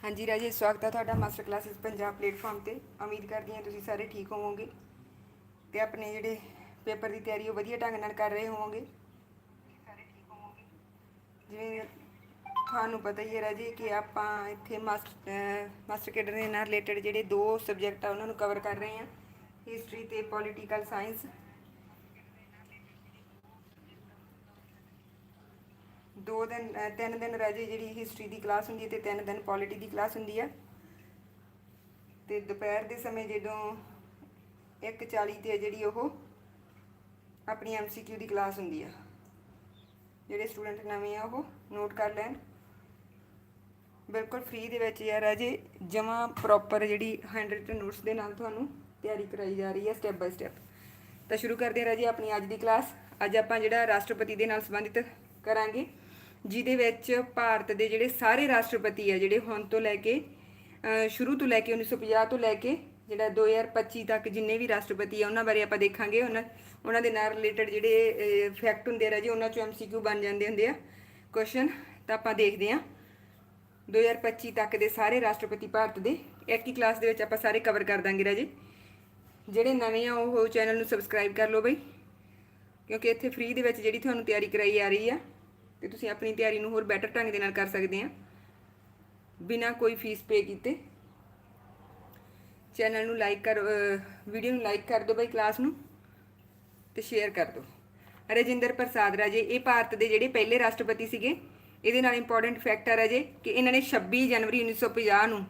ਹਾਂਜੀ ਰਾਜੇ, ਸਵਾਗਤ ਹੈ ਤੁਹਾਡਾ ਮਾਸਟਰ ਕਲਾਸਿਸ ਪੰਜਾਬ ਪਲੇਟਫਾਰਮ ਤੇ। ਉਮੀਦ ਕਰਦੀ ਹਾਂ ਤੁਸੀਂ ਸਾਰੇ ਠੀਕ ਹੋਵੋਗੇ ਤੇ ਆਪਣੇ ਜਿਹੜੇ ਪੇਪਰ ਦੀ ਤਿਆਰੀ ਉਹ ਵਧੀਆ ਢੰਗ ਨਾਲ ਕਰ ਰਹੇ ਹੋਵੋਗੇ। ਜਿਵੇਂ ਤੁਹਾਨੂੰ ਪਤਾ ਹੀ ਹੈ ਰਾਜੇ ਕਿ ਆਪਾਂ ਇੱਥੇ ਮਾਸਟਰ ਮਾਸਟਰ ਕੇਡਰ ਦੇ ਨਾਲ ਰਿਲੇਟਡ ਜਿਹੜੇ ਦੋ ਸਬਜੈਕਟ ਆ ਉਹਨਾਂ ਨੂੰ ਕਵਰ ਕਰ ਰਹੇ ਹਾਂ ਹਿਸਟਰੀ ਤੇ ਪੋਲੀਟੀਕਲ ਸਾਇੰਸ ਦੋ ਦਿਨ ਤਿੰਨ ਦਿਨ ਰਹਿ ਜੇ ਜਿਹੜੀ ਹਿਸਟਰੀ ਦੀ ਕਲਾਸ ਹੁੰਦੀ ਹੈ ਤੇ ਤਿੰਨ ਦਿਨ ਪੋਲਿਟੀ ਦੀ ਕਲਾਸ ਹੁੰਦੀ ਹੈ। ਤੇ ਦੁਪਹਿਰ ਦੇ ਸਮੇਂ ਜਦੋਂ 1:40 ਤੇ ਜਿਹੜੀ ਉਹ ਆਪਣੀ ਐਮਸੀਕਿਊ ਦੀ ਕਲਾਸ ਹੁੰਦੀ ਆ। ਜਿਹੜੇ ਸਟੂਡੈਂਟ ਨਵੇਂ ਆ ਉਹ ਨੋਟ ਕਰ ਲੈਣ। ਬਿਲਕੁਲ ਫ੍ਰੀ ਦੇ ਵਿੱਚ ਯਾਰ ਰਾਜੇ ਜਮਾ ਪ੍ਰੋਪਰ ਜਿਹੜੀ ਹੈਂਡ ਰਿਟਨ ਨੋਟਸ ਦੇ ਨਾਲ ਤੁਹਾਨੂੰ ਤਿਆਰੀ ਕਰਾਈ ਜਾ ਰਹੀ ਹੈ ਸਟੈਪ ਬਾਈ ਸਟੈਪ ਤਾਂ ਸ਼ੁਰੂ ਕਰਦੇ ਹਾਂ ਰਾਜੇ ਆਪਣੀ ਅੱਜ ਦੀ ਕਲਾਸ ਅੱਜ ਆਪਾਂ ਜਿਹੜਾ ਰਾਸ਼ਟਰਪਤੀ ਦੇ ਨਾਲ ਸੰਬੰਧਿਤ ਕਰਾਂਗੇ। ਜਿਹਦੇ ਵਿੱਚ ਭਾਰਤ ਦੇ ਜਿਹੜੇ ਸਾਰੇ ਰਾਸ਼ਟਰਪਤੀ ਆ, ਜਿਹੜੇ ਹੁਣ ਤੋਂ ਲੈ ਕੇ ਸ਼ੁਰੂ ਤੋਂ ਲੈ ਕੇ 1950 ਤੋਂ ਲੈ ਕੇ, ਜਿਹੜਾ 2025 ਤੱਕ ਜਿੰਨੇ ਵੀ ਰਾਸ਼ਟਰਪਤੀ ਆ, ਉਹਨਾਂ ਬਾਰੇ ਆਪਾਂ ਦੇਖਾਂਗੇ। ਉਹਨਾਂ ਉਹਨਾਂ ਦੇ ਨਾਲ ਰਿਲੇਟਡ ਜਿਹੜੇ ਫੈਕਟ ਹੁੰਦੇ ਆ ਰਾਜੇ, ਉਹਨਾਂ ਚੋਂ ਐਮਸੀਕਿਊ ਬਣ ਜਾਂਦੇ ਹੁੰਦੇ ਆ। ਕੁਐਸਚਨ ਤਾਂ ਆਪਾਂ ਦੇਖਦੇ ਹਾਂ। 2025 ਤੱਕ ਦੇ ਸਾਰੇ ਰਾਸ਼ਟਰਪਤੀ ਭਾਰਤ ਦੇ ਇੱਕ ਹੀ ਕਲਾਸ ਦੇ ਵਿੱਚ ਆਪਾਂ ਸਾਰੇ ਕਵਰ ਕਰ ਦਾਂਗੇ ਰਾਜੇ। ਜਿਹੜੇ ਨਵੇਂ ਆ, ਉਹ ਚੈਨਲ ਨੂੰ ਸਬਸਕ੍ਰਾਈਬ ਕਰ ਲਓ ਬਈ। ਕਿਉਂਕਿ ਇੱਥੇ ਫ੍ਰੀ ਦੇ ਵਿੱਚ ਜਿਹੜੀ ਤੁਹਾਨੂੰ ਤਿਆਰੀ ਕਰਾਈ ਆ ਰਹੀ ਆ ਤੇ ਤੁਸੀਂ ਆਪਣੀ ਤਿਆਰੀ ਨੂੰ ਹੋਰ ਬੈਟਰ ਢੰਗ ਦੇ ਨਾਲ ਕਰ ਸਕਦੇ ਆ। ਬਿਨਾਂ ਕੋਈ ਫੀਸ ਪੇ ਕੀਤੇ। ਚੈਨਲ ਨੂੰ ਲਾਈਕ ਕਰ ਵੀਡੀਓ ਨੂੰ ਲਾਈਕ ਕਰ ਦਿਓ ਬਈ ਕਲਾਸ ਨੂੰ ਤੇ ਸ਼ੇਅਰ ਕਰ ਦਿਓ। ਰਜਿੰਦਰ ਪ੍ਰਸਾਦ ਰਾਜੇ, ਇਹ ਭਾਰਤ ਦੇ ਜਿਹੜੇ ਪਹਿਲੇ ਰਾਸ਼ਟਰਪਤੀ ਸੀਗੇ, ਇਹਦੇ ਨਾਲ ਇੰਪੋਰਟੈਂਟ ਫੈਕਟ ਆ ਰਾਜੇ ਕਿ ਇਹਨਾਂ ਨੇ 26 ਜਨਵਰੀ 1950 ਨੂੰ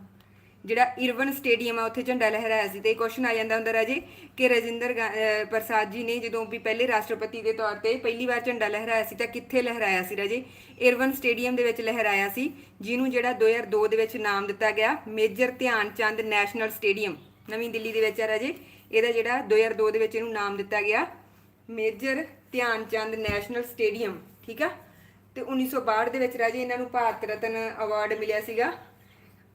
ਜਿਹੜਾ ਇਰਵਨ ਸਟੇਡੀਅਮ ਆ, ਉੱਥੇ ਝੰਡਾ ਲਹਿਰਾਇਆ ਸੀ ਤੇ ਕੁਐਸਚਨ ਆ ਜਾਂਦਾ ਹੁੰਦਾ ਰਾਜੇ ਕਿ ਰਜਿੰਦਰ ਗਾ- ਪ੍ਰਸਾਦ ਜੀ ਨੇ ਜਦੋਂ ਵੀ ਪਹਿਲੇ ਰਾਸ਼ਟਰਪਤੀ ਦੇ ਤੌਰ ਤੇ ਪਹਿਲੀ ਵਾਰ ਝੰਡਾ ਲਹਿਰਾਇਆ ਸੀ ਤਾਂ ਕਿੱਥੇ ਲਹਿਰਾਇਆ ਸੀ ਰਾਜੇ? ਇਰਵਨ ਸਟੇਡੀਅਮ ਦੇ ਵਿੱਚ ਲਹਿਰਾਇਆ ਸੀ, ਜਿਹਨੂੰ ਜਿਹੜਾ 2002 ਦੇ ਵਿੱਚ ਨਾਮ ਦਿੱਤਾ ਗਿਆ, ਮੇਜਰ ਧਿਆਨ ਚੰਦ ਨੈਸ਼ਨਲ ਸਟੇਡੀਅਮ। ਨਵੀਂ ਦਿੱਲੀ ਦੇ ਵਿੱਚ ਆ ਰਾਜੇ, ਇਹਦਾ ਜਿਹੜਾ 2002 ਦੇ ਵਿੱਚ ਇਹਨੂੰ ਨਾਮ ਦਿੱਤਾ ਗਿਆ, ਮੇਜਰ ਧਿਆਨ ਚੰਦ ਨੈਸ਼ਨਲ ਸਟੇਡੀਅਮ, ਠੀਕ ਆ? ਤੇ 1962 ਦੇ ਵਿੱਚ ਰਾਜੇ ਇਹਨਾਂ ਨੂੰ ਭਾਰਤ ਰਤਨ ਅਵਾਰਡ ਮਿਲਿਆ ਸੀਗਾ।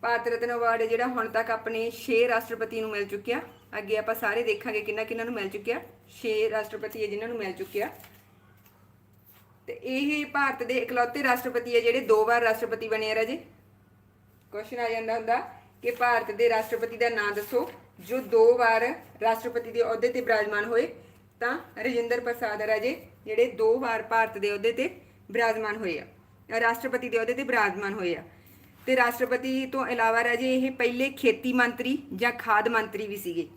ਭਾਰਤ ਰਤਨ ਅਵਾਰਡ ਜਿਹੜਾ ਹੁਣ ਤੱਕ ਆਪਣੇ 6 ਰਾਸ਼ਟਰਪਤੀ ਨੂੰ ਮਿਲ ਚੁੱਕਿਆ। ਅੱਗੇ ਆਪਾਂ ਸਾਰੇ ਦੇਖਾਂਗੇ ਕਿੰਨਾ ਕਿੰਨਾ ਨੂੰ ਮਿਲ ਚੁੱਕਿਆ। 6 ਰਾਸ਼ਟਰਪਤੀ ਹੈ ਜਿਨ੍ਹਾਂ ਨੂੰ ਮਿਲ ਚੁੱਕਿਆ। ਤੇ ਇਹ ਭਾਰਤ ਦੇ ਇਕਲੌਤੇ ਰਾਸ਼ਟਰਪਤੀ ਹੈ ਜਿਹੜੇ ਦੋ ਵਾਰ ਰਾਸ਼ਟਰਪਤੀ ਬਣੇ ਆ ਰਾਜੇ। ਕੁਐਸਚਨ ਆ ਜਾਂਦਾ ਹੁੰਦਾ ਕਿ ਭਾਰਤ ਦੇ ਰਾਸ਼ਟਰਪਤੀ ਦਾ ਨਾਮ ਦੱਸੋ। ਜੋ ਦੋ ਵਾਰ ਰਾਸ਼ਟਰਪਤੀ ਦੇ ਅਹੁਦੇ ਤੇ ਬਿਰਾਜਮਾਨ ਹੋਏ, ਤਾਂ ਰਜਿੰਦਰ ਪ੍ਰਸਾਦ ਰਾਜੇ, ਜਿਹੜੇ ਦੋ ਵਾਰ ਭਾਰਤ ਦੇ ਅਹੁਦੇ ਤੇ ਬਿਰਾਜਮਾਨ ਹੋਏ ਆ। ਰਾਸ਼ਟਰਪਤੀ ਦੇ ਅਹੁਦੇ ਤੇ ਬਿਰਾਜਮਾਨ ਹੋਏ ਆ। ਤੇ ਰਾਸ਼ਟਰਪਤੀ ਤੋਂ ਇਲਾਵਾ ਰਾਜੇ ਇਹ ਪਹਿਲੇ ਖੇਤੀ ਮੰਤਰੀ ਜਾਂ ਖਾਦ ਮੰਤਰੀ ਵੀ ਸੀਗੇ।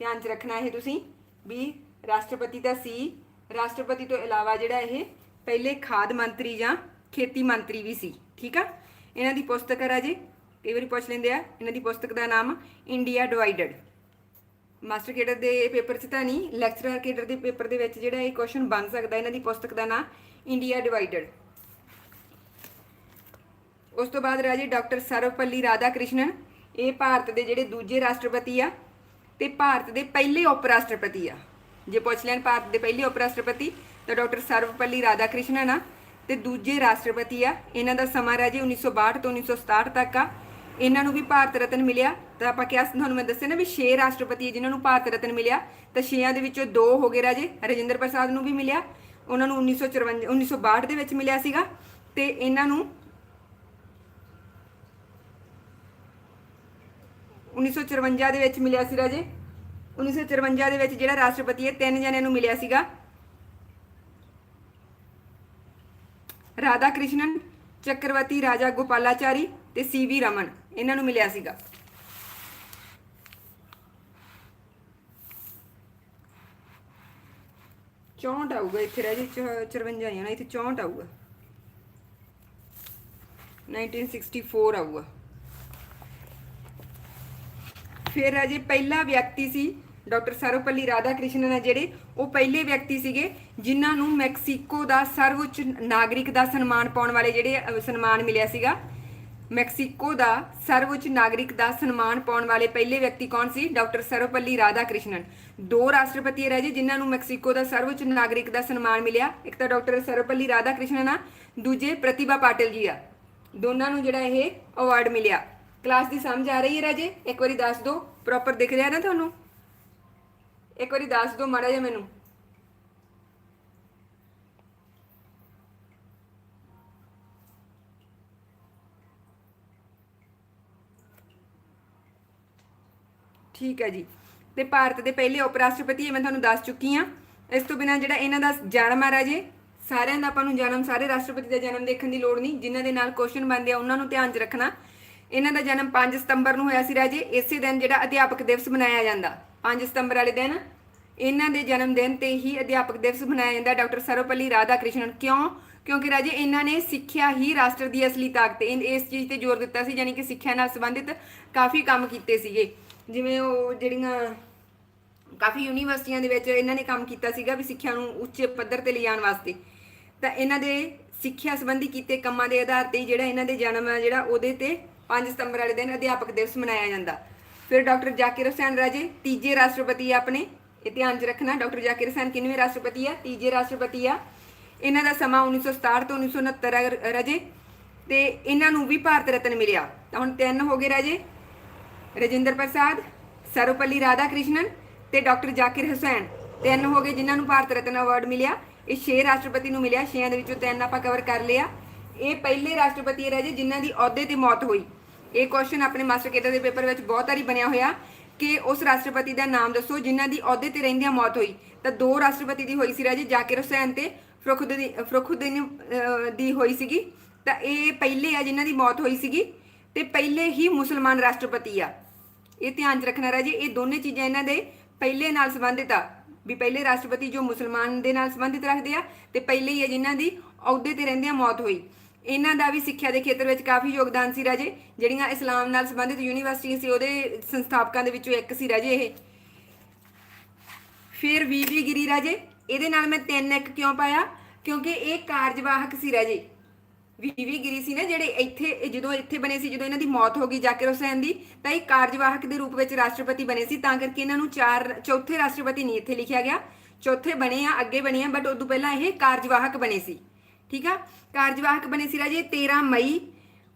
ਧਿਆਨ 'ਚ ਰੱਖਣਾ ਇਹ ਤੁਸੀਂ ਵੀ ਰਾਸ਼ਟਰਪਤੀ ਤਾਂ ਸੀ, ਰਾਸ਼ਟਰਪਤੀ ਤੋਂ ਇਲਾਵਾ ਜਿਹੜਾ ਇਹ ਪਹਿਲੇ ਖਾਦ ਮੰਤਰੀ ਜਾਂ ਖੇਤੀ ਮੰਤਰੀ ਵੀ ਸੀ, ਠੀਕ ਆ? ਇਹਨਾਂ ਦੀ ਪੁਸਤਕ ਹੈ ਰਾਜੇ, ਕਈ ਵਾਰੀ ਪੁੱਛ ਲੈਂਦੇ ਆ, ਇਹਨਾਂ ਦੀ ਪੁਸਤਕ ਦਾ ਨਾਮ ਇੰਡੀਆ ਡਿਵਾਈਡਡ। ਮਾਸਟਰ ਕੇਡਰ ਦੇ ਪੇਪਰ 'ਚ ਤਾਂ ਨਹੀਂ, ਲੈਕਚਰਰ ਕੇਡਰ ਦੇ ਪੇਪਰ ਦੇ ਵਿੱਚ ਜਿਹੜਾ ਇਹ ਕੁਐਸਚਨ ਬਣ ਸਕਦਾ, ਇਹਨਾਂ ਦੀ ਪੁਸਤਕ ਦਾ ਨਾਮ ਇੰਡੀਆ ਡਿਵਾਈਡਡ। ਉਸ ਤੋਂ ਬਾਅਦ ਰਾਜੇ ਡਾਕਟਰ ਸਰਵਪੱਲੀ ਰਾਧਾ ਕ੍ਰਿਸ਼ਨਨ ਇਹ ਭਾਰਤ ਦੇ ਜਿਹੜੇ ਦੂਜੇ ਰਾਸ਼ਟਰਪਤੀ ਆ ਤੇ ਭਾਰਤ ਦੇ ਪਹਿਲੇ ਉਪ ਰਾਸ਼ਟਰਪਤੀ ਆ। ਜੇ ਪੁੱਛ ਲੈਣ ਭਾਰਤ ਦੇ ਪਹਿਲੇ ਉਪ ਰਾਸ਼ਟਰਪਤੀ ਤਾਂ ਡਾਕਟਰ ਸਰਵਪੱਲੀ ਰਾਧਾ ਕ੍ਰਿਸ਼ਨਨ ਆ ਤੇ ਦੂਜੇ ਰਾਸ਼ਟਰਪਤੀ ਆ। ਇਹਨਾਂ ਦਾ ਸਮਾਂ ਰਾਜੇ 1962 ਤੋਂ 1967 ਤੱਕ ਆ। ਇਹਨਾਂ ਨੂੰ ਵੀ ਭਾਰਤ ਰਤਨ ਮਿਲਿਆ। ਤਾਂ ਆਪਾਂ ਕਿਹਾ ਤੁਹਾਨੂੰ ਮੈਂ ਦੱਸਿਆ ਨਾ ਵੀ 6 ਰਾਸ਼ਟਰਪਤੀ ਆ ਜਿਨ੍ਹਾਂ ਨੂੰ ਭਾਰਤ ਰਤਨ ਮਿਲਿਆ, ਤਾਂ 6ਾਂ ਦੇ ਵਿੱਚੋਂ ਦੋ ਹੋ ਗਏ ਰਾਜੇ, ਰਜਿੰਦਰ ਪ੍ਰਸਾਦ ਨੂੰ ਵੀ ਮਿਲਿਆ। ਉਹਨਾਂ ਨੂੰ 1954 1962 ਦੇ ਵਿੱਚ ਮਿਲਿਆ ਸੀਗਾ। ਤੇ ਇਹਨਾਂ ਨੂੰ 1954 ਦੇ ਵਿੱਚ ਮਿਲਿਆ ਸੀ ਰਾਜੇ 1954 ਦੇ ਵਿੱਚ ਜਿਹੜਾ ਰਾਸ਼ਟਰਪਤੀ ਹੈ, ਤਿੰਨ ਜਣਿਆਂ ਨੂੰ ਮਿਲਿਆ ਸੀਗਾ। ਰਾਧਾ ਕ੍ਰਿਸ਼ਨਨ ਚੱਕਰਵਰਤੀ ਰਾਜਾ ਗੋਪਾਲਾਚਾਰੀ ਤੇ ਸੀਵੀ ਰਮਨ ਇਹਨਾਂ ਨੂੰ ਮਿਲਿਆ ਸੀਗਾ। ਚੌਂਟ ਆਊਗਾ, ਇੱਥੇ ਰਾਜੇ 54 ਨਹੀਂ ਆਣਾ ਇੱਥੇ 64 ਆਊਗਾ। 1964 ਆਊਗਾ। ਫਿਰ ਅਜੇ ਪਹਿਲਾ ਵਿਅਕਤੀ ਸੀ ਡਾਕਟਰ ਸਰਵਪੱਲੀ ਰਾਧਾ ਕ੍ਰਿਸ਼ਨਨ ਆ ਜਿਹੜੇ, ਉਹ ਪਹਿਲੇ ਵਿਅਕਤੀ ਸੀਗੇ, ਜਿਨ੍ਹਾਂ ਨੂੰ ਮੈਕਸੀਕੋ ਦਾ ਸਰਵਉੱਚ ਨਾਗਰਿਕ ਦਾ ਸਨਮਾਨ ਪਾਉਣ ਵਾਲੇ ਜਿਹੜੇ ਸਨਮਾਨ ਮਿਲਿਆ ਸੀਗਾ। ਮੈਕਸੀਕੋ ਦਾ ਸਰਵਉੱਚ ਨਾਗਰਿਕ ਦਾ ਸਨਮਾਨ ਪਾਉਣ ਵਾਲੇ ਪਹਿਲੇ ਵਿਅਕਤੀ ਕੌਣ ਸੀ? ਡਾਕਟਰ ਸਰਵਪੱਲੀ ਰਾਧਾ ਕ੍ਰਿਸ਼ਨਨ ਦੋ ਰਾਸ਼ਟਰਪਤੀ ਰਾਜੇ, ਜਿਨ੍ਹਾਂ ਨੂੰ ਮੈਕਸੀਕੋ ਦਾ ਸਰਵਉੱਚ ਨਾਗਰਿਕ ਦਾ ਸਨਮਾਨ ਮਿਲਿਆ। ਇੱਕ ਤਾਂ ਡਾਕਟਰ ਸਰਵਪੱਲੀ ਰਾਧਾ ਕ੍ਰਿਸ਼ਨਨ ਆ, ਦੂਜੇ ਪ੍ਰਤਿਭਾ ਪਾਟਿਲ ਜੀ ਆ। ਦੋਨਾਂ ਨੂੰ ਜਿਹੜਾ ਇਹ ਅਵਾਰਡ ਮਿਲਿਆ। ਕਲਾਸ ਦੀ ਸਮਝ ਆ ਰਹੀ ਹੈ ਰਾਜੇ? ਇੱਕ ਵਾਰੀ ਦੱਸ ਦਿਓ ਪ੍ਰੋਪਰ ਦਿਖ ਰਿਹਾ ਨਾ ਤੁਹਾਨੂੰ? ਇੱਕ ਵਾਰੀ ਦੱਸ ਦਿਓ ਮਾੜਾ ਜਿਹਾ ਮੈਨੂੰ। ਠੀਕ ਹੈ ਜੀ। ਤੇ ਭਾਰਤ ਦੇ ਪਹਿਲੇ ਉਪ ਰਾਸ਼ਟਰਪਤੀ ਇਹ ਮੈਂ ਤੁਹਾਨੂੰ ਦੱਸ ਚੁੱਕੀ ਹਾਂ। ਇਸ ਤੋਂ ਬਿਨਾ ਜਿਹੜਾ ਇਹਨਾਂ ਦਾ ਜਨਮ ਆ ਰਾਜੇ, ਸਾਰਿਆਂ ਦਾ ਆਪਾਂ ਨੂੰ ਜਨਮ, ਸਾਰੇ ਰਾਸ਼ਟਰਪਤੀ ਦਾ ਜਨਮ ਦੇਖਣ ਦੀ ਲੋੜ ਨਹੀਂ। ਜਿਨ੍ਹਾਂ ਦੇ ਨਾਲ ਕੁਐਸਚਨ ਬਣਦੇ ਆ, ਉਹਨਾਂ ਨੂੰ ਧਿਆਨ 'ਚ ਰੱਖਣਾ। ਇਹਨਾਂ ਦਾ ਜਨਮ 5 ਸਤੰਬਰ ਨੂੰ ਹੋਇਆ ਸੀ ਰਾਜੇ, ਇਸੇ ਦਿਨ ਜਿਹੜਾ ਅਧਿਆਪਕ ਦਿਵਸ ਮਨਾਇਆ ਜਾਂਦਾ। 5 ਸਤੰਬਰ ਵਾਲੇ ਦਿਨ ਇਹਨਾਂ ਦੇ ਜਨਮ ਦਿਨ ਤੇ ਹੀ ਅਧਿਆਪਕ ਦਿਵਸ ਮਨਾਇਆ ਜਾਂਦਾ ਡਾਕਟਰ ਸਰਵਪੱਲੀ ਰਾਧਾ ਕ੍ਰਿਸ਼ਨਨ ਕਿਉਂ? ਕਿਉਂਕਿ ਰਾਜੇ, ਇਹਨਾਂ ਨੇ ਸਿੱਖਿਆ ਹੀ ਰਾਸ਼ਟਰ ਦੀ ਅਸਲੀ ਤਾਕਤ ਹੈ ਇਨ- ਇਸ ਚੀਜ਼ ਤੇ ਜ਼ੋਰ ਦਿੱਤਾ ਸੀ ਯਾਨੀ ਕਿ ਸਿੱਖਿਆ ਨਾਲ ਸੰਬੰਧਿਤ ਕਾਫੀ ਕੰਮ ਕੀਤੇ ਸੀਗੇ। ਜਿਵੇਂ ਉਹ ਜਿਹੜੀਆਂ ਕਾਫੀ ਯੂਨੀਵਰਸਿਟੀਆਂ ਦੇ ਵਿੱਚ ਇਹਨਾਂ ਨੇ ਕੰਮ ਕੀਤਾ ਸੀਗਾ ਵੀ ਸਿੱਖਿਆ ਨੂੰ ਉੱਚੇ ਪੱਧਰ ਤੇ ਲਿਜਾਣ ਵਾਸਤੇ। ਤਾਂ ਇਹਨਾਂ ਦੇ ਸਿੱਖਿਆ ਸੰਬੰਧੀ ਕੀਤੇ ਕੰਮਾਂ ਦੇ ਆਧਾਰ ਤੇ ਹੀ ਜਿਹੜਾ ਇਹਨਾਂ ਦੇ ਜਨਮ ਹੈ ਜਿਹੜਾ ਉਹਦੇ ਤੇ 5 ਸਤੰਬਰ ਵਾਲੇ ਦਿਨ ਅਧਿਆਪਕ ਦਿਵਸ ਮਨਾਇਆ ਜਾਂਦਾ। ਫਿਰ ਡਾਕਟਰ ਜ਼ਾਕਿਰ ਹੁਸੈਨ ਰਾਜੇ, ਤੀਜੇ ਰਾਸ਼ਟਰਪਤੀ ਆ ਆਪਣੇ। ਇਹ ਧਿਆਨ 'ਚ ਰੱਖਣਾ, ਡਾਕਟਰ ਜ਼ਾਕਿਰ ਹੁਸੈਨ ਕਿੰਨਵੇਂ ਰਾਸ਼ਟਰਪਤੀ ਆ? ਤੀਜੇ ਰਾਸ਼ਟਰਪਤੀ ਆ। ਇਹਨਾਂ ਦਾ ਸਮਾਂ 1967 ਤੋਂ 1969 ਹੈ ਰ- ਰਾਜੇ। ਤੇ ਇਹਨਾਂ ਨੂੰ ਵੀ ਭਾਰਤ ਰਤਨ ਮਿਲਿਆ। ਤਾਂ ਹੁਣ ਤਿੰਨ ਹੋ ਗਏ ਰਾਜੇ। ਰਜਿੰਦਰ ਪ੍ਰਸਾਦ, ਸਰਵਪੱਲੀ ਰਾਧਾ ਕ੍ਰਿਸ਼ਨਨ ਤੇ ਡਾਕਟਰ ਜ਼ਾਕਿਰ ਹੁਸੈਨ। ਤਿੰਨ ਹੋ ਗਏ ਜਿਨ੍ਹਾਂ ਨੂੰ ਭਾਰਤ ਰਤਨ ਅਵਾਰਡ ਮਿਲਿਆ। ਇਹ ਛੇ ਰਾਸ਼ਟਰਪਤੀ ਨੂੰ ਮਿਲਿਆ। ਛੇਆਂ ਦੇ ਵਿੱਚੋਂ ਤਿੰਨ ਆਪਾਂ ਕਵਰ ਕਰ ਲਿਆ। ਇਹ ਪਹਿਲੇ ਰਾਸ਼ਟਰਪਤੀ ਰਹੇ ਜੀ ਜਿਨ੍ਹਾਂ ਦੀ ਅਹੁਦੇ ਤੇ ਮੌਤ ਹੋਈ। ਇਹ ਕੁਐਸਚਨ ਆਪਣੇ ਮਾਸਟਰ ਕੇਡਰ ਦੇ ਪੇਪਰ ਵਿੱਚ ਬਹੁਤ ਵਾਰੀ ਬਣਿਆ ਹੋਇਆ ਕਿ ਉਸ ਰਾਸ਼ਟਰਪਤੀ ਦਾ ਨਾਮ ਦੱਸੋ, ਜਿਨ੍ਹਾਂ ਦੀ ਅਹੁਦੇ ਤੇ ਰਹਿੰਦਿਆਂ ਮੌਤ ਹੋਈ। ਤਾਂ ਦੋ ਰਾਸ਼ਟਰਪਤੀ ਦੀ ਹੋਈ ਸੀ ਰਾਜੀ, ਜ਼ਾਕਿਰ ਹੁਸੈਨ ਤੇ ਫਰਖੁਦੀਨ ਫਰਖੁਦੀਨ ਦੀ ਹੋਈ ਸੀਗੀ। ਤਾਂ ਇਹ ਪਹਿਲੇ ਆ ਜਿਨ੍ਹਾਂ ਦੀ ਮੌਤ ਹੋਈ ਸੀਗੀ ਤੇ ਪਹਿਲੇ ਹੀ ਮੁਸਲਮਾਨ ਰਾਸ਼ਟਰਪਤੀ ਆ। ਇਹ ਧਿਆਨ 'ਚ ਰੱਖਣਾ ਰਾਜੇ, ਇਹ ਦੋਨੇ ਚੀਜ਼ਾਂ ਇਹਨਾਂ ਦੇ ਪਹਿਲੇ ਨਾਲ ਸੰਬੰਧਿਤ ਆ। ਵੀ ਪਹਿਲੇ ਰਾਸ਼ਟਰਪਤੀ ਜੋ ਮੁਸਲਮਾਨ ਦੇ ਨਾਲ ਸੰਬੰਧਿਤ ਰੱਖਦੇ ਆ ਤੇ ਪਹਿਲੇ ਹੀ ਆ ਜਿਨ੍ਹਾਂ ਦੀ ਅਹੁਦੇ ਤੇ ਰਹਿੰਦਿਆਂ ਮੌਤ ਹੋਈ। ਇਹਨਾਂ ਦਾ ਵੀ ਸਿੱਖਿਆ ਦੇ ਖੇਤਰ ਵਿੱਚ ਕਾਫੀ ਯੋਗਦਾਨ ਸੀ ਰਾਜੇ, ਜਿਹੜੀਆਂ ਇਸਲਾਮ ਨਾਲ ਸੰਬੰਧਿਤ ਯੂਨੀਵਰਸਿਟੀਆਂ ਸੀ, ਉਹਦੇ ਸੰਸਥਾਪਕਾਂ ਦੇ ਵਿੱਚੋਂ ਇੱਕ ਸੀ ਰਾਜੇ ਇਹ। ਫਿਰ ਵੀਵੀ ਗਿਰੀ ਰਾਜੇ, ਇਹਦੇ ਨਾਲ ਮੈਂ ਤਿੰਨ ਇੱਕ ਕਿਉਂ ਪਾਇਆ? ਕਿਉਂਕਿ ਇਹ ਕਾਰਜਵਾਹਕ ਸੀ ਰਾਜੇ। ਵੀਵੀ ਗਿਰੀ ਸੀ ਨਾ, ਜਿਹੜੇ ਇੱਥੇ ਜਦੋਂ ਇੱਥੇ ਬਣੇ ਸੀ, ਜਦੋਂ ਇਹਨਾਂ ਦੀ ਮੌਤ ਹੋ ਗਈ ਜ਼ਾਕਿਰ ਹੁਸੈਨ ਦੀ, ਤਾਂ ਇਹ ਕਾਰਜਵਾਹਕ ਦੇ ਰੂਪ ਵਿੱਚ ਰਾਸ਼ਟਰਪਤੀ ਬਣੇ ਸੀ, ਤਾਂ ਕਰਕੇ ਇਹਨਾਂ ਨੂੰ ਚਾਰ, ਚੌਥੇ ਰਾਸ਼ਟਰਪਤੀ ਨਹੀਂ ਇੱਥੇ ਲਿਖਿਆ ਗਿਆ। ਚੌਥੇ ਬਣੇ ਆ, ਅੱਗੇ ਬਣੇ ਆ ਬਟ ਉਦੋਂ ਪਹਿਲਾਂ ਇਹ ਕਾਰਜਵਾਹਕ ਬਣੇ ਸੀ। ਠੀਕ ਆ ਕਾਰਜਵਾਹਕ ਬਣੇ ਸੀ ਰਾਜੇ 13 ਮਈ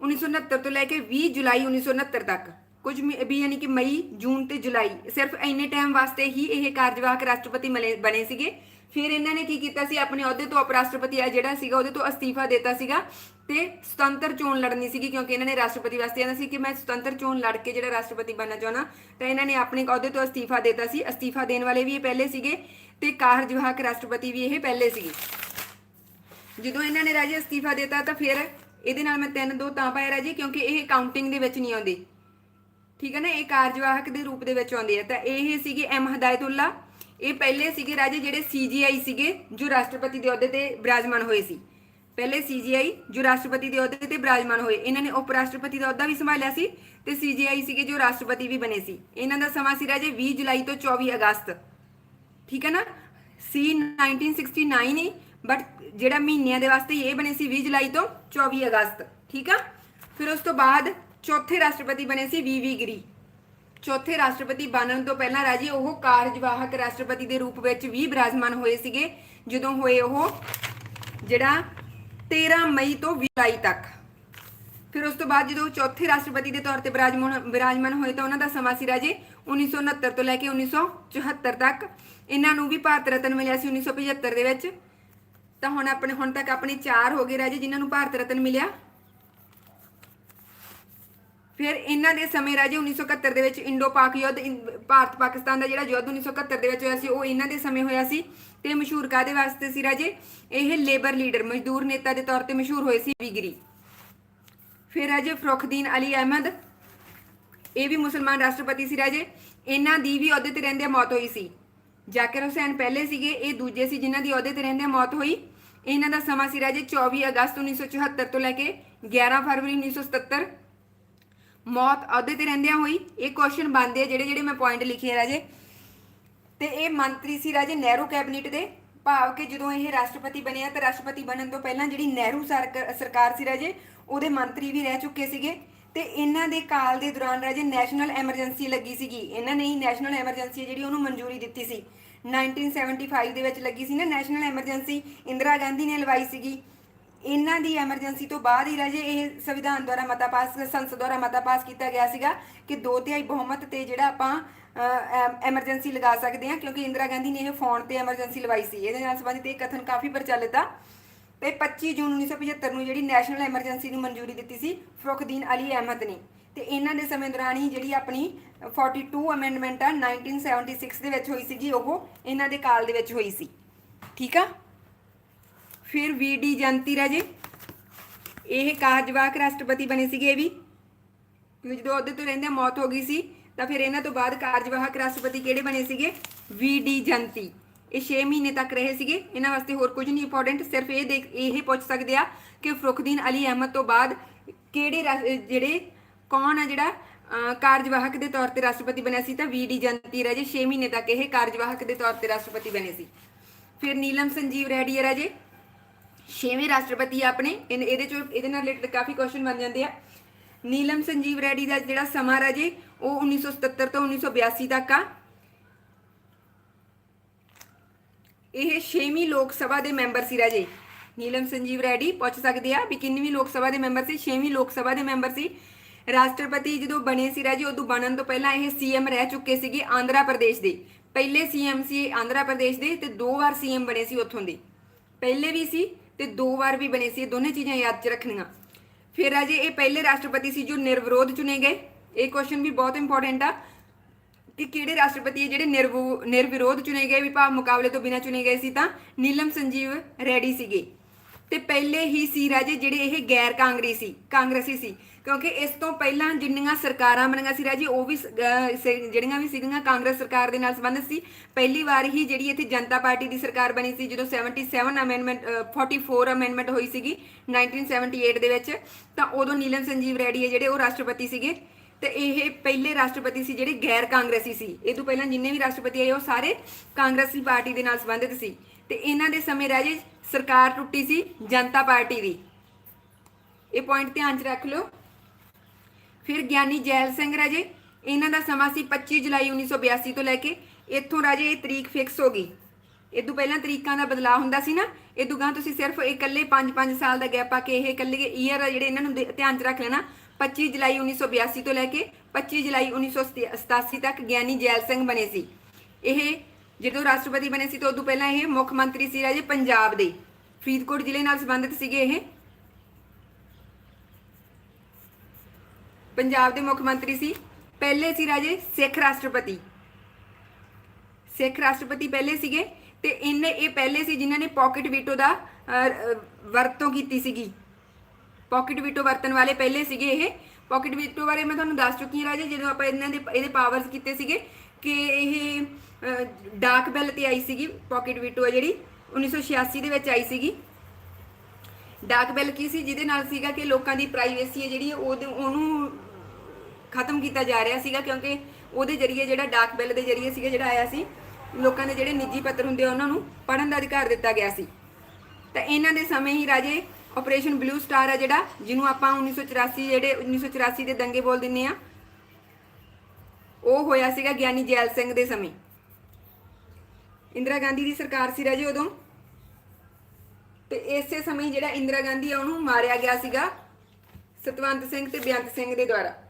1969 ਤੋਂ ਲੈ ਕੇ 20 ਜੁਲਾਈ 1969 ਤੱਕ ਕੁਝ ਮ- ਵੀ ਯਾਨੀ ਕਿ ਮਈ ਜੂਨ ਤੇ ਜੁਲਾਈ ਸਿਰਫ ਇੰਨੇ ਟਾਈਮ ਵਾਸਤੇ ਹੀ ਇਹ ਕਾਰਜਵਾਹਕ ਰਾਸ਼ਟਰਪਤੀ ਮਲੇ- ਬਣੇ ਸੀਗੇ ਫਿਰ ਇਹਨਾਂ ਨੇ ਕੀ ਕੀਤਾ ਸੀ ਆਪਣੇ ਅਹੁਦੇ ਤੋਂ ਉਪ ਰਾਸ਼ਟਰਪਤੀ ਆ ਜਿਹੜਾ ਸੀਗਾ ਉਹਦੇ ਤੋਂ ਅਸਤੀਫਾ ਦਿੱਤਾ ਸੀਗਾ ਤੇ ਸੁਤੰਤਰ ਚੋਣ ਲੜਨੀ ਸੀਗੀ ਕਿਉਂਕਿ ਇਹਨਾਂ ਨੇ ਰਾਸ਼ਟਰਪਤੀ ਵਾਸਤੇ ਆਣਾ ਸੀ ਕਿ ਮੈਂ ਸੁਤੰਤਰ ਚੋਣ ਲੜ ਕੇ ਜਿਹੜਾ ਰਾਸ਼ਟਰਪਤੀ ਬਣਨਾ ਚਾਹੁੰਦਾ ਤਾਂ ਇਹਨਾਂ ਨੇ ਆਪਣੇ ਅਹੁਦੇ ਤੋਂ ਅਸਤੀਫਾ ਦਿੱਤਾ ਸੀ ਅਸਤੀਫਾ ਦੇਣ ਵਾਲੇ ਵੀ ਇਹ ਪਹਿਲੇ ਸੀਗੇ ਤੇ ਕਾਰਜਵਾਹਕ ਰਾਸ਼ਟਰਪਤੀ ਵੀ ਇਹ ਪਹਿਲੇ ਸੀਗੇ ਜਦੋਂ ਇਹਨਾਂ ਨੇ ਰਾਜੇ ਅਸਤੀਫਾ ਦਿੱਤਾ ਤਾਂ ਫਿਰ ਇਹਦੇ ਨਾਲ ਮੈਂ ਤਿੰਨ ਦੋ ਤਾਂ ਪਾਇਆ ਰਾਜੇ, ਕਿਉਂਕਿ ਇਹ ਕਾਊਂਟਿੰਗ ਦੇ ਵਿੱਚ ਨਹੀਂ ਆਉਂਦੇ। ਠੀਕ ਹੈ ਨਾ? ਇਹ ਕਾਰਜਵਾਹਕ ਦੇ ਰੂਪ ਦੇ ਵਿੱਚ ਆਉਂਦੇ ਆ। ਤਾਂ ਇਹ ਸੀਗੇ ਐਮ ਹਦਾਇਤੁੱਲਾ। ਇਹ ਪਹਿਲੇ ਸੀਗੇ ਰਾਜੇ ਜਿਹੜੇ ਸੀਜੀਆਈ ਸੀਗੇ, ਜੋ ਰਾਸ਼ਟਰਪਤੀ ਦੇ ਅਹੁਦੇ ਤੇ ਬਿਰਾਜਮਾਨ ਹੋਏ ਸੀ। ਪਹਿਲੇ ਸੀਜੀਆਈ ਜੋ ਰਾਸ਼ਟਰਪਤੀ ਦੇ ਅਹੁਦੇ ਤੇ ਬਿਰਾਜਮਾਨ ਹੋਏ। ਇਹਨਾਂ ਨੇ ਉਪ ਰਾਸ਼ਟਰਪਤੀ ਦਾ ਅਹੁਦਾ ਵੀ ਸੰਭਾਲਿਆ ਸੀ ਤੇ ਸੀਜੀਆਈ ਸੀਗੇ ਜੋ ਰਾਸ਼ਟਰਪਤੀ ਵੀ ਬਣੇ ਸੀ। ਇਹਨਾਂ ਦਾ ਸਮਾਂ ਸੀ ਰਾਜੇ 20 ਜੁਲਾਈ ਤੋਂ 24 ਅਗਸਤ। ਠੀਕ ਹੈ ਨਾ? ਸੀ 1969 ਹੀ ਬਟ ਜਿਹੜਾ ਮਹੀਨਿਆਂ ਦੇ ਵਾਸਤੇ ਇਹ ਬਣੇ ਸੀ 20 ਜੁਲਾਈ ਤੋਂ 24 ਅਗਸਤ, ਠੀਕ ਆ? ਫਿਰ ਉਸ ਤੋਂ ਬਾਅਦ ਚੌਥੇ ਰਾਸ਼ਟਰਪਤੀ ਬਣੇ ਸੀ ਵੀ ਵੀ ਗਿਰੀ। ਚੌਥੇ ਰਾਸ਼ਟਰਪਤੀ ਬਣਨ ਤੋਂ ਪਹਿਲਾਂ ਰਾਜੀ, ਉਹ ਕਾਰਜਵਾਹਕ ਰਾਸ਼ਟਰਪਤੀ ਦੇ ਰੂਪ ਵਿੱਚ ਵੀ ਬਿਰਾਜਮਾਨ ਹੋਏ ਸੀਗੇ, ਜਦੋਂ ਹੋਏ ਉਹ ਜਿਹੜਾ 13 ਮਈ ਤੋਂ 20 ਜੁਲਾਈ ਤੱਕ। ਫਿਰ ਉਸ ਤੋਂ ਬਾਅਦ ਜਦੋਂ ਚੌਥੇ ਰਾਸ਼ਟਰਪਤੀ ਦੇ ਤੌਰ ਤੇ ਬਿਰਾਜਮਾਨ ਬਿਰਾਜਮਾਨ ਹੋਏ ਤਾਂ ਉਹਨਾਂ ਦਾ ਸਮਾਂ ਸੀ ਰਾਜੇ 1969 ਤੋਂ ਲੈ ਕੇ 1974 ਤੱਕ। ਇਹਨਾਂ ਨੂੰ ਵੀ ਭਾਰਤ ਰਤਨ ਮਿਲਿਆ ਸੀ 1975 ਦੇ ਵਿੱਚ। ਤਾਂ ਹੁਣ ਆਪਣੇ, ਹੁਣ ਤੱਕ ਆਪਣੇ 4 ਹੋ ਗਏ ਰਾਜੇ, ਜਿਨ੍ਹਾਂ ਨੂੰ ਭਾਰਤ ਰਤਨ ਮਿਲਿਆ। ਫਿਰ ਇਹਨਾਂ ਦੇ ਸਮੇਂ ਰਾਜੇ 1971 ਦੇ ਵਿੱਚ ਇੰਡੋ ਪਾਕ ਯੁੱਧ ਭਾਰਤ ਪਾਕਿਸਤਾਨ ਦਾ ਜਿਹੜਾ ਯੁੱਧ 1971 ਦੇ ਵਿੱਚ ਹੋਇਆ ਸੀ, ਉਹ ਇਹਨਾਂ ਦੇ ਸਮੇਂ ਹੋਇਆ ਸੀ ਤੇ ਮਸ਼ਹੂਰ ਕਾਦੇ ਵਾਸਤੇ ਸੀ ਰਾਜੇ? ਇਹ ਲੇਬਰ ਲੀਡਰ, ਮਜ਼ਦੂਰ ਨੇਤਾ ਦੇ ਤੌਰ ਤੇ ਮਸ਼ਹੂਰ ਹੋਏ ਸੀ ਵਿਗਰੀ ਫਿਰ ਰਾਜੇ ਫਰੁਖਦੀਨ ਅਲੀ ਅਹਿਮਦ, ਇਹ ਵੀ ਮੁਸਲਮਾਨ ਰਾਸ਼ਟਰਪਤੀ ਸੀ ਰਾਜੇ। ਇਹਨਾਂ ਦੀ ਵੀ ਅਹੁਦੇ ਤੇ ਰਹਿੰਦੇ ਮੌਤ ਹੋਈ ਸੀ। ਜ਼ਾਕਿਰ ਹੁਸੈਨ ਪਹਿਲੇ ਸੀਗੇ, ਇਹ ਦੂਜੇ ਸੀ ਜਿਨ੍ਹਾਂ ਦੀ ਅਹੁਦੇ ਤੇ ਰਹਿੰਦੇ ਮੌਤ ਹੋਈ। ਇਹਨਾਂ ਦਾ ਸਮਾਂ ਸੀ ਰਾਜੇ 24 ਅਗਸਤ 1974 ਤੋਂ ਲੈ ਕੇ 11 ਫਰਵਰੀ 1977 ਮੌਤ ਅਹੁਦੇ ਤੇ ਰਹਿੰਦਿਆਂ ਹੋਈ ਇਹ ਕੁਐਸਚਨ ਬਣਦੇ ਆ ਜਿਹੜੇ ਜਿਹੜੇ ਮੈਂ ਪੁਆਇੰਟ ਲਿਖੇ ਆ ਰਾਜੇ। ਤੇ ਇਹ ਮੰਤਰੀ ਸੀ ਰਾਜੇ ਨਹਿਰੂ ਕੈਬਨਿਟ ਦੇ। ਭਾਵ ਕਿ ਜਦੋਂ ਇਹ ਰਾਸ਼ਟਰਪਤੀ ਬਣਿਆ ਤਾਂ ਰਾਸ਼ਟਰਪਤੀ ਬਣਨ ਤੋਂ ਪਹਿਲਾਂ ਜਿਹੜੀ ਨਹਿਰੂ ਸਰਕਾਰ ਸੀ ਰਾਜੇ, ਉਹਦੇ ਮੰਤਰੀ ਵੀ ਰਹਿ ਚੁੱਕੇ ਸੀਗੇ। ਤੇ ਇਹਨਾਂ ਦੇ ਕਾਲ ਦੇ ਦੌਰਾਨ ਰਾਜੇ ਨੈਸ਼ਨਲ ਐਮਰਜੈਂਸੀ ਲੱਗੀ ਸੀਗੀ। ਇਹਨਾਂ ਨੇ ਹੀ ਨੈਸ਼ਨਲ ਐਮਰਜੈਂਸੀ ਜਿਹੜੀ ਉਹਨੂੰ ਮਨਜ਼ੂਰੀ ਦਿੱਤੀ ਸੀ। 1975 ਦੇ ਵਿੱਚ ਲੱਗੀ ਸੀ ਨਾ ਨੈਸ਼ਨਲ ਐਮਰਜੈਂਸੀ, ਇੰਦਰਾ ਗਾਂਧੀ ਨੇ ਲਵਾਈ ਸੀਗੀ। ਇਹਨਾਂ ਦੀ ਐਮਰਜੈਂਸੀ ਤੋਂ ਬਾਅਦ ਹੀ ਰਾਜੇ ਇਹ ਸੰਵਿਧਾਨ ਦੁਆਰਾ ਮਤਾ ਪਾਸ, ਸੰਸਦ ਦੁਆਰਾ ਮਤਾ ਪਾਸ ਕੀਤਾ ਗਿਆ ਸੀਗਾ ਕਿ ਦੋ ਤਿਹਾਈ ਬਹੁਮਤ ਤੇ ਜਿਹੜਾ ਆਪਾਂ ਐਮਰਜੈਂਸੀ ਲਗਾ ਸਕਦੇ ਹਾਂ, ਕਿਉਂਕਿ ਇੰਦਰਾ ਗਾਂਧੀ ਨੇ ਇਹ ਫੋਨ ਤੇ ਐਮਰਜੈਂਸੀ ਲਵਾਈ ਸੀ। ਇਹਦੇ ਨਾਲ ਸੰਬੰਧਿਤ ਇਹ ਕਥਨ ਕਾਫੀ ਪ੍ਰਚਲਿਤ ਆ। ਤੇ 25 ਜੂਨ 1975 ਨੂੰ ਜਿਹੜੀ ਨੈਸ਼ਨਲ ਐਮਰਜੈਂਸੀ ਨੂੰ ਮਨਜ਼ੂਰੀ ਦਿੱਤੀ ਸੀ, ਫਰੁਖਦੀਨ ਅਲੀ ਅਹਿਮਦ ਨੇ। ਤੇ ਇਹਨਾਂ ਦੇ ਸਮੇਂ ਦੌਰਾਨ ਹੀ ਜਿਹੜੀ ਆਪਣੀ 42 ਅਮੈਂਡਮੈਂਟ ਆ 1976 ਦੇ ਵਿੱਚ ਹੋਈ ਸੀਗੀ, ਉਹ ਇਹਨਾਂ ਦੇ ਕਾਲ ਦੇ ਵਿੱਚ ਹੋਈ ਸੀ। ਠੀਕ ਆ? ਫਿਰ ਵੀਡੀ ਜੰਤੀ ਰਾਜੇ ਇਹ ਕਾਰਜਵਾਹਕ ਰਾਸ਼ਟਰਪਤੀ ਬਣੇ ਸੀਗੇ ਇਹ ਵੀ। ਜਦੋਂ ਉਹਦੇ ਤੋਂ ਰਹਿੰਦੇ ਮੌਤ ਹੋ ਗਈ ਸੀ, ਤਾਂ ਫਿਰ ਇਹਨਾਂ ਤੋਂ ਬਾਅਦ ਕਾਰਜਵਾਹਕ ਰਾਸ਼ਟਰਪਤੀ ਕਿਹੜੇ ਬਣੇ ਸੀਗੇ? ਵੀ ਡੀ ਜੰਤੀ ਇਹ 6 ਮਹੀਨੇ ਤੱਕ ਰਹੇ ਸੀਗੇ। ਇਹਨਾਂ ਵਾਸਤੇ ਹੋਰ ਕੁਝ ਨਹੀਂ ਇੰਪੋਰਟੈਂਟ ਸਿਰਫ ਇਹ ਦੇਖ ਇਹ ਪੁੱਛ ਸਕਦੇ ਆ ਕਿ ਫਰੁਖਦੀਨ ਅਲੀ ਅਹਿਮਦ ਤੋਂ ਬਾਅਦ ਕਿਹੜੇ ਰਾਸ- ਜਿਹੜੇ ਕੌਣ ਆ ਜਿਹੜਾ ਕਾਰਜਵਾਹਕ ਦੇ ਤੌਰ ਤੇ ਰਾਸ਼ਟਰਪਤੀ ਬਣਿਆ ਸੀ ਤਾਂ ਵੀਡੀ ਜੰਤੀ ਰਾਜੇ 6 ਮਹੀਨੇ ਤੱਕ ਇਹ ਕਾਰਜਵਾਹਕ ਦੇ ਤੌਰ ਤੇ ਰਾਸ਼ਟਰਪਤੀ ਬਣੇ ਸੀ। ਫਿਰ ਨੀਲਮ ਸੰਜੀਵ ਰੈਡੀ ਰਾਜੇ। ਛੇਵੇਂ ਰਾਸ਼ਟਰਪਤੀ ਆ ਆਪਣੇ। ਇਹਨ- ਇਹਦੇ ਚੋਂ, ਇਹਦੇ ਨਾਲ ਰਿਲੇਟਡ ਕਾਫੀ ਕੁਐਸਚਨ ਬਣ ਜਾਂਦੇ ਆ। ਨੀਲਮ ਸੰਜੀਵ ਰੈਡੀ ਦਾ ਜਿਹੜਾ ਸਮਾਂ ਰਾਜੇ, ਉਹ 1977 ਤੋਂ 1982 ਤੱਕ ਆ। ਇਹ 6ਵੀਂ ਲੋਕ ਸਭਾ ਦੇ ਮੈਂਬਰ ਸੀ ਰਾਜੇ। ਨੀਲਮ ਸੰਜੀਵ ਰੈਡੀ, ਪੁੱਛ ਸਕਦੇ ਆ ਵੀ ਕਿੰਨਵੀਂ ਲੋਕ ਸਭਾ ਦੇ ਮੈਂਬਰ ਸੀ? 6ਵੀਂ ਲੋਕ ਸਭਾ ਦੇ ਮੈਂਬਰ ਸੀ। ਰਾਸ਼ਟਰਪਤੀ ਜਦੋਂ ਬਣੇ ਸੀ ਰਾਜੇ, ਉਦੋਂ ਬਣਨ ਤੋਂ ਪਹਿਲਾਂ ਇਹ ਸੀਐਮ ਰਹਿ ਚੁੱਕੇ ਸੀਗੇ ਆਂਧਰਾ ਪ੍ਰਦੇਸ਼ ਦੇ। ਪਹਿਲੇ ਸੀਐਮ ਸੀ ਆਂਧਰਾ ਪ੍ਰਦੇਸ਼ ਦੇ ਤੇ ਦੋ ਵਾਰ ਸੀਐਮ ਬਣੇ ਸੀ ਉੱਥੋਂ ਦੇ। ਪਹਿਲੇ ਵੀ ਸੀ ਤੇ ਦੋ ਵਾਰ ਵੀ ਬਣੇ ਸੀ, ਇਹ ਦੋਨੇ ਚੀਜ਼ਾਂ ਯਾਦ 'ਚ ਰੱਖਣੀਆਂ। ਫਿਰ ਰਾਜੇ, ਇਹ ਪਹਿਲੇ ਰਾਸ਼ਟਰਪਤੀ ਸੀ ਜੋ ਨਿਰਵਿਰੋਧ ਚੁਣੇ ਗਏ। ਇਹ ਕੁਐਸਚਨ ਵੀ ਬਹੁਤ ਇੰਪੋਰਟੈਂਟ ਆ ਕਿ ਕਿਹੜੇ ਰਾਸ਼ਟਰਪਤੀ ਹੈ ਜਿਹੜੇ ਨਿਰਵੋ- ਨਿਰਵਿਰੋਧ ਚੁਣੇ ਗਏ ਵਿਭਾਗ ਮੁਕਾਬਲੇ ਤੋਂ ਬਿਨਾਂ ਚੁਣੇ ਗਏ ਸੀ ਤਾਂ ਨੀਲਮ ਸੰਜੀਵ ਰੈਡੀ ਸੀਗੇ। ਤੇ ਪਹਿਲੇ ਹੀ ਸੀ ਰਾਜੇ ਜਿਹੜੇ ਇਹ ਗੈਰ ਕਾਂਗਰਸੀ ਕਾਂਗਰਸੀ ਸੀ। ਕਿਉਂਕਿ ਇਸ ਤੋਂ ਪਹਿਲਾਂ ਜਿੰਨੀਆਂ ਸਰਕਾਰਾਂ ਬਣੀਆਂ ਸੀ ਰਾਜੇ, ਉਹ ਵੀ ਜਿਹੜੀਆਂ ਵੀ ਸੀਗੀਆਂ ਕਾਂਗਰਸ ਸਰਕਾਰ ਦੇ ਨਾਲ ਸੰਬੰਧਿਤ ਸੀ। ਪਹਿਲੀ ਵਾਰ ਹੀ ਜਿਹੜੀ ਇੱਥੇ ਜਨਤਾ ਪਾਰਟੀ ਦੀ ਸਰਕਾਰ ਬਣੀ ਸੀ, ਜਦੋਂ 77 ਅਮੈਂਡਮੈਂਟ 44 ਅਮੈਂਡਮੈਂਟ ਹੋਈ ਸੀਗੀ 1978 ਦੇ ਵਿੱਚ, ਤਾਂ ਉਦੋਂ ਨੀਲਮ ਸੰਜੀਵ ਰੈਡੀ ਹੈ ਜਿਹੜੇ, ਉਹ ਰਾਸ਼ਟਰਪਤੀ ਸੀਗੇ। ਤੇ ਇਹ ਪਹਿਲੇ ਰਾਸ਼ਟਰਪਤੀ ਸੀ ਜਿਹੜੇ ਗੈਰ ਕਾਂਗਰਸੀ ਸੀ। ਇਹ ਤੋਂ ਪਹਿਲਾਂ ਜਿੰਨੇ ਵੀ ਰਾਸ਼ਟਰਪਤੀ ਆਏ, ਉਹ ਸਾਰੇ ਕਾਂਗਰਸੀ ਪਾਰਟੀ ਦੇ ਨਾਲ ਸੰਬੰਧਿਤ ਸੀ। ਤੇ ਇਹਨਾਂ ਦੇ ਸਮੇਂ ਰਾਜੇ ਸਰਕਾਰ ਟੁੱਟੀ ਸੀ, ਜਨਤਾ ਪਾਰਟੀ ਦੀ। ਇਹ ਪੁਆਇੰਟ ਧਿਆਨ 'ਚ ਰੱਖ ਲਓ। ਫਿਰ ਗਿਆਨੀ ਜੈਲ ਸਿੰਘ ਰਾਜੇ, ਇਹਨਾਂ ਦਾ ਸਮਾਂ ਸੀ 25 ਜੁਲਾਈ 1982 ਤੋਂ ਲੈ ਕੇ, ਇੱਥੋਂ ਰਾਜੇ ਇਹ ਤਰੀਕ ਫਿਕਸ ਹੋ ਗਈ। ਇਹ ਤੋਂ ਪਹਿਲਾਂ ਤਰੀਕਾਂ ਦਾ ਬਦਲਾਅ ਹੁੰਦਾ ਸੀ ਨਾ, ਇਹ ਤੋਂ ਗਾਂ ਤੁਸੀਂ ਸਿਰਫ ਇਕੱਲੇ 5-5 ਸਾਲ ਦਾ ਗੈਪ ਆ ਕੇ ਇਹ ਇਕੱਲੇ ਈਅਰ ਆ ਜਿਹੜੇ ਇਹਨਾਂ ਨੂੰ ਧਿਆਨ 'ਚ ਰੱਖ ਲੈਣਾ। 25 ਜੁਲਾਈ 1982 ਤੋਂ ਲੈ ਕੇ 25 ਜੁਲਾਈ 1987 ਤੱਕ ਗਿਆਨੀ ਜੈਲ ਸਿੰਘ ਬਣੇ ਸੀ। ਇਹ ਜਦੋਂ ਰਾਸ਼ਟਰਪਤੀ ਬਣੇ ਸੀ ਤਾਂ ਉਦੋਂ ਪਹਿਲਾਂ ਇਹ ਮੁੱਖ ਮੰਤਰੀ ਸੀ ਰਾਜੇ ਪੰਜਾਬ ਦੇ। ਫਰੀਦਕੋਟ ਜ਼ਿਲ੍ਹੇ ਨਾਲ ਸੰਬੰਧਿਤ ਸੀਗੇ ਇਹ। ਪੰਜਾਬ ਦੇ ਮੁੱਖ ਮੰਤਰੀ ਸੀ। ਪਹਿਲੇ ਸੀ ਰਾਜੇ ਸਿੱਖ ਰਾਸ਼ਟਰਪਤੀ। ਸਿੱਖ ਰਾਸ਼ਟਰਪਤੀ ਪਹਿਲੇ ਸੀਗੇ ਤੇ ਇਹਨੇ ਇਹ ਪਹਿਲੇ ਸੀ ਜਿਨ੍ਹਾਂ ਨੇ ਪਾਕਟ ਵੀਟੋ ਦਾ ਅਹ, ਵਰਤੋਂ ਕੀਤੀ ਸੀਗੀ। ਪਾਕਟ ਵੀਟੋ ਵਰਤਣ ਵਾਲੇ ਪਹਿਲੇ ਸੀਗੇ ਇਹ। ਪਾਕਟ ਵੀਟੋ ਬਾਰੇ ਮੈਂ ਤੁਹਾਨੂੰ ਦੱਸ ਚੁੱਕੀ ਹਾਂ ਰਾਜੇ ਜਦੋਂ ਆਪਾਂ ਇਹਨਾਂ ਦੇ ਇਹਦੇ ਪਾਵਰਸ ਕੀਤੇ ਸੀਗੇ ਕਿ ਇਹ ਡਾਕ ਬੈਲ ਤੇ ਆਈ ਸੀਗੀ ਪਾਕਟ ਵੀਟੋ ਆ ਜਿਹੜੀ 1986 ਦੇ ਵਿੱਚ ਆਈ ਸੀਗੀ। ਡਾਕ ਬੈਲ ਕੀ ਸੀ? ਜਿਹਦੇ ਨਾਲ ਸੀਗਾ ਕਿ ਲੋਕਾਂ ਦੀ ਪ੍ਰਾਈਵੇਸੀ ਹੈ ਜਿਹੜੀ ਉਹਨੂੰ ਖਤਮ ਕੀਤਾ ਜਾ ਰਿਹਾ ਸੀਗਾ, ਕਿਉਂਕਿ ਉਹਦੇ ਜ਼ਰੀਏ ਜਿਹੜਾ ਡਾਕ ਬੈਲ ਦੇ ਜ਼ਰੀਏ ਸੀਗਾ ਜਿਹੜਾ ਆਇਆ ਸੀ, ਲੋਕਾਂ ਦੇ ਜਿਹੜੇ ਨਿੱਜੀ ਪੱਤਰ ਹੁੰਦੇ ਆ, ਉਹਨਾਂ ਨੂੰ ਪੜਨ ਦਾ ਅਧਿਕਾਰ ਦਿੱਤਾ ਗਿਆ ਸੀ। ਤਾਂ ਇਹਨਾਂ ਦੇ ਸਮੇਂ ਹੀ ਰਾਜੇ ਆਪਰੇਸ਼ਨ ਬਲੂ ਸਟਾਰ ਆ ਜਿਹੜਾ, ਜਿਹਨੂੰ ਆਪਾਂ 1984 ਜਿਹੜੇ 1984 ਦੇ ਦੰਗੇ ਬੋਲ ਦਿੰਨੇ ਆ ਉਹ ਹੋਇਆ ਸੀਗਾ ਗਿਆਨੀ ਜੈਲ ਸਿੰਘ ਦੇ ਸਮੇਂ। ਇੰਦਰਾ ਗਾਂਧੀ ਦੀ ਸਰਕਾਰ ਸੀ ਰਾਜੇ ਉਦੋਂ। ਤੇ ਇਸੇ ਸਮੇਂ ਜਿਹੜਾ ਇੰਦਰਾ ਗਾਂਧੀ ਆ ਉਹਨੂੰ ਮਾਰਿਆ ਗਿਆ ਸੀਗਾ ਸਤਵੰਤ ਸਿੰਘ ਤੇ ਬੇਅੰਤ ਸਿੰਘ ਦੇ ਦੁਆਰਾ।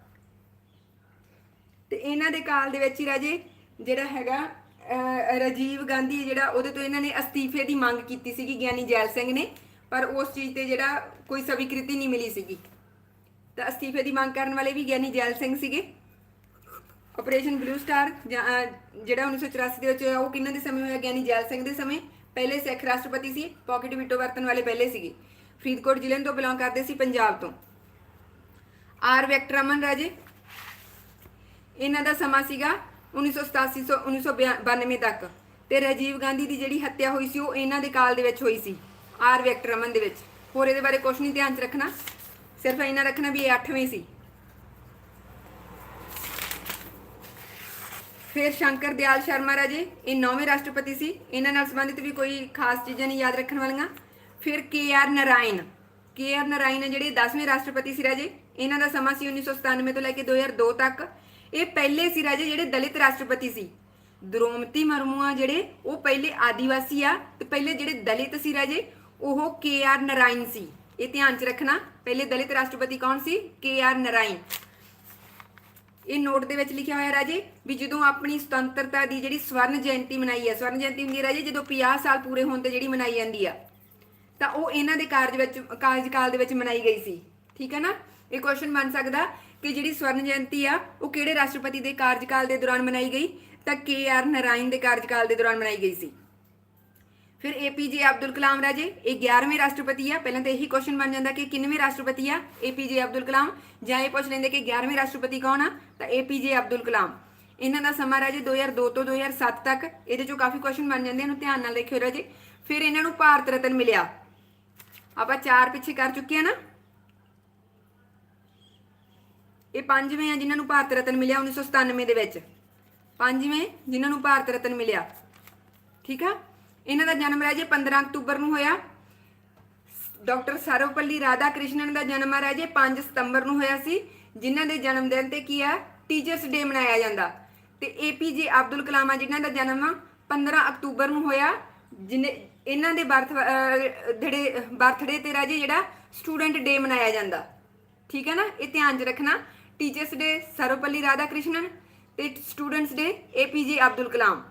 ਤੇ ਇਹਨਾਂ ਦੇ ਕਾਲ ਦੇ ਵਿੱਚ ਹੀ ਰਾਜੇ ਜਿਹੜਾ ਹੈਗਾ ਅਹ, ਰਾਜੀਵ ਗਾਂਧੀ ਜਿਹੜਾ ਉਹਦੇ ਤੋਂ ਇਹਨਾਂ ਨੇ ਅਸਤੀਫੇ ਦੀ ਮੰਗ ਕੀਤੀ ਸੀਗੀ ਗਿਆਨੀ ਜੈਲ ਸਿੰਘ ਨੇ ਪਰ ਉਸ ਚੀਜ਼ ਤੇ ਜਿਹੜਾ ਕੋਈ ਸਵੀਕ੍ਰਿਤੀ ਨਹੀਂ ਮਿਲੀ ਸੀਗੀ। ਤਾਂ ਅਸਤੀਫੇ ਦੀ ਮੰਗ ਕਰਨ ਵਾਲੇ ਵੀ ਗਿਆਨੀ ਜੈਲ ਸਿੰਘ ਸੀਗੇ। ਆਪਰੇਸ਼ਨ ਬਲੂ ਸਟਾਰ ਜਾਂ, ਅਹ, ਜਿਹੜਾ 1984 ਦੇ ਵਿੱਚ ਹੋਇਆ ਉਹ ਕਿਹਨਾਂ ਦੇ ਸਮੇਂ ਹੋਇਆ ਗਿਆਨੀ ਜੈਲ ਸਿੰਘ ਦੇ ਸਮੇਂ? ਪਹਿਲੇ ਸਿੱਖ ਰਾਸ਼ਟਰਪਤੀ ਸੀ ਪਾਕਟ ਵਿਟੋ ਵਰਤਣ ਵਾਲੇ ਪਹਿਲੇ ਸੀਗੇ। ਫਰੀਦਕੋਟ ਜ਼ਿਲ੍ਹੇ ਤੋਂ ਬਿਲੋਂਗ ਕਰਦੇ ਸੀ ਪੰਜਾਬ ਤੋਂ। ਆਰ ਵੈਕਟਰਮਨ ਰਾਜੇ। ਇਹਨਾਂ ਦਾ ਸਮਾਂ ਸੀਗਾ 1987 ਤੋਂ 1992 ਤੱਕ। ਤੇ ਰਾਜੀਵ ਗਾਂਧੀ ਦੀ ਜਿਹੜੀ ਹੱਤਿਆ ਹੋਈ ਸੀ ਉਹ ਇਹਨਾਂ ਦੇ ਕਾਲ ਦੇ ਵਿੱਚ ਹੋਈ ਸੀ ਆਰ ਵੈਕਟਰਮਨ ਦੇ ਵਿੱਚ। ਹੋਰ ਇਹਦੇ ਬਾਰੇ ਕੁਝ ਨਹੀਂ ਧਿਆਨ ਚ ਰੱਖਣਾ। ਸਿਰਫ ਇਹਨਾਂ ਰੱਖਣਾ ਵੀ ਇਹ 8ਵੇਂ ਸੀ। ਫਿਰ ਸ਼ੰਕਰ ਦਿਆਲ ਸ਼ਰਮਾ ਰਾਜੇ, ਇਹ ਨੌਵੇਂ ਰਾਸ਼ਟਰਪਤੀ ਸੀ। ਇਹਨਾਂ ਨਾਲ ਸੰਬੰਧਿਤ ਵੀ ਕੋਈ ਖਾਸ ਚੀਜ਼ਾਂ ਨਹੀਂ ਯਾਦ ਰੱਖਣ ਵਾਲੀਆਂ। ਫਿਰ K R Narayan, K R Narayan ਹੈ ਜਿਹੜੇ 10ਵੇਂ ਰਾਸ਼ਟਰਪਤੀ ਸੀ ਰਾਜੇ, ਇਹਨਾਂ ਦਾ ਸਮਾਂ ਸੀ 1997 ਤੋਂ ਲੈ ਕੇ 2002 ਤੱਕ। ਇਹ ਪਹਿਲੇ ਸੀ ਰਾਜੇ ਜਿਹੜੇ ਦਲਿਤ ਰਾਸ਼ਟਰਪਤੀ ਸੀ। ਦ੍ਰੋਮਤੀ ਮਰਮੂ ਆ ਜਿਹੜੇ, ਉਹ ਪਹਿਲੇ ਆਦੀਵਾਸੀ ਆ ਤੇ ਪਹਿਲੇ ਜਿਹੜੇ ਦਲਿਤ ਸੀ ਰਾਜੇ, ਉਹ ਕੇ ਆਰ ਨਰਾਇਣ ਸੀ। ਇਹ ਧਿਆਨ 'ਚ ਰੱਖਣਾ, ਪਹਿਲੇ ਦਲਿਤ ਰਾਸ਼ਟਰਪਤੀ ਕੌਣ ਸੀ? ਕੇ ਆਰ ਨਰਾਇਣ। ਇਹ ਨੋਟ ਦੇ ਵਿੱਚ ਲਿਖਿਆ ਹੋਇਆ ਰਾਜੇ ਵੀ ਜਦੋਂ ਆਪਣੀ ਸੁਤੰਤਰਤਾ ਦੀ ਜਿਹੜੀ ਸਵਰਨ ਜਯੰਤੀ ਮਨਾਈ ਹੈ ਸਵਰਨ ਜਯੰਤੀ ਹੁੰਦੀ ਹੈ ਰਾਜੇ ਜਦੋਂ 50 ਸਾਲ ਪੂਰੇ ਹੋਣ ਤੇ ਜਿਹੜੀ ਮਨਾਈ ਜਾਂਦੀ ਆ, ਤਾਂ ਉਹ ਇਹਨਾਂ ਦੇ ਕਾਰਜ ਵਿੱਚ, ਕਾਰਜਕਾਲ ਦੇ ਵਿੱਚ ਮਨਾਈ ਗਈ ਸੀ। ਠੀਕ ਹੈ ਨਾ? ਇਹ ਕੁਐਸਚਨ ਬਣ ਸਕਦਾ ਕਿ ਜਿਹੜੀ ਸਵਰਨ ਜਯੰਤੀ ਆ, ਉਹ ਕਿਹੜੇ ਰਾਸ਼ਟਰਪਤੀ ਦੇ ਕਾਰਜਕਾਲ ਦੇ ਦੌਰਾਨ ਮਨਾਈ ਗਈ? ਤਾਂ ਕੇ ਆਰ ਨਰਾਇਣ ਦੇ ਕਾਰਜਕਾਲ ਦੇ ਦੌਰਾਨ ਮਨਾਈ ਗਈ ਸੀ। ਫਿਰ ਏਪੀਜੇ ਅਬਦੁਲ ਕਲਾਮ ਰਾਜੇ, ਇਹ 11ਵੇਂ ਰਾਸ਼ਟਰਪਤੀ ਆ। ਪਹਿਲਾਂ ਤਾਂ ਇਹੀ ਕੁਐਸਚਨ ਬਣ ਜਾਂਦਾ ਕਿ ਕਿੰਨਵੇਂ ਰਾਸ਼ਟਰਪਤੀ ਆ? ਏਪੀਜੇ ਅਬਦੁਲ ਕਲਾਮ ਜਾਂ ਇਹ ਪੁੱਛ ਲੈਂਦੇ ਕਿ 11ਵੇਂ ਰਾਸ਼ਟਰਪਤੀ ਕੌਣ ਆ? ਤਾਂ ਏਪੀਜੇ ਅਬਦੁਲ ਕਲਾਮ ਇਹਨਾਂ ਦਾ ਸਮਾਂ ਰਾਜੇ 2002 ਤੋਂ 2007 ਤੱਕ। ਇਹਦੇ ਚੋਂ ਕਾਫੀ ਕੁਐਸਚਨ ਬਣ ਜਾਂਦੇ ਇਹਨੂੰ ਧਿਆਨ ਨਾਲ ਦੇਖਿਓ ਰਾਜੇ। ਫਿਰ ਇਹਨਾਂ ਨੂੰ ਭਾਰਤ ਰਤਨ ਮਿਲਿਆ। ਆਪਾਂ ਚਾਰ ਪਿੱਛੇ ਕਰ ਚੁੱਕੇ ਆ ਨਾ। ਇਹ ਪੰਜਵੇਂ ਆ ਜਿਨ੍ਹਾਂ ਨੂੰ ਭਾਰਤ ਰਤਨ ਮਿਲਿਆ 1997 ਦੇ ਵਿੱਚ। ਪੰਜਵੇਂ ਜਿਨ੍ਹਾਂ ਨੂੰ ਭਾਰਤ ਰਤਨ ਮਿਲਿਆ। ਠੀਕ ਆ? ਇਹਨਾਂ ਦਾ ਜਨਮ ਰਾਜੇ 15 ਅਕਤੂਬਰ ਨੂੰ ਹੋਇਆ। ਡਾਕਟਰ ਸਰਵਪੱਲੀ ਰਾਧਾ ਕ੍ਰਿਸ਼ਨਨ ਦਾ ਜਨਮ ਆ ਰਾਜੇ 5 ਸਤੰਬਰ ਨੂੰ ਹੋਇਆ ਸੀ, ਜਿਨ੍ਹਾਂ ਦੇ ਜਨਮ ਦਿਨ ਤੇ ਕੀ ਆ? ਟੀਚਰਸ ਡੇ ਮਨਾਇਆ ਜਾਂਦਾ। ਤੇ ਏਪੀਜੇ ਅਬਦੁਲ ਕਲਾਮ ਆ, ਜਿਨ੍ਹਾਂ ਦਾ ਜਨਮ 15 ਅਕਤੂਬਰ ਨੂੰ ਹੋਇਆ, ਜਿਨੇ ਇਹਨਾਂ ਦੇ ਬਰਥ ਜਿਹੜੇ ਬਰਥਡੇ ਤੇ ਰਾਜੇ ਜਿਹੜਾ ਸਟੂਡੈਂਟ ਡੇ ਮਨਾਇਆ ਜਾਂਦਾ। ਠੀਕ ਹੈ ਨਾ? ਇਹ ਧਿਆਨ 'ਚ ਰੱਖਣਾ। ਟੀਚਰਸ ਡੇ ਸਰਵਪੱਲੀ ਰਾਧਾ ਕ੍ਰਿਸ਼ਨਨ ਤੇ students day APJ Abdul Kalam.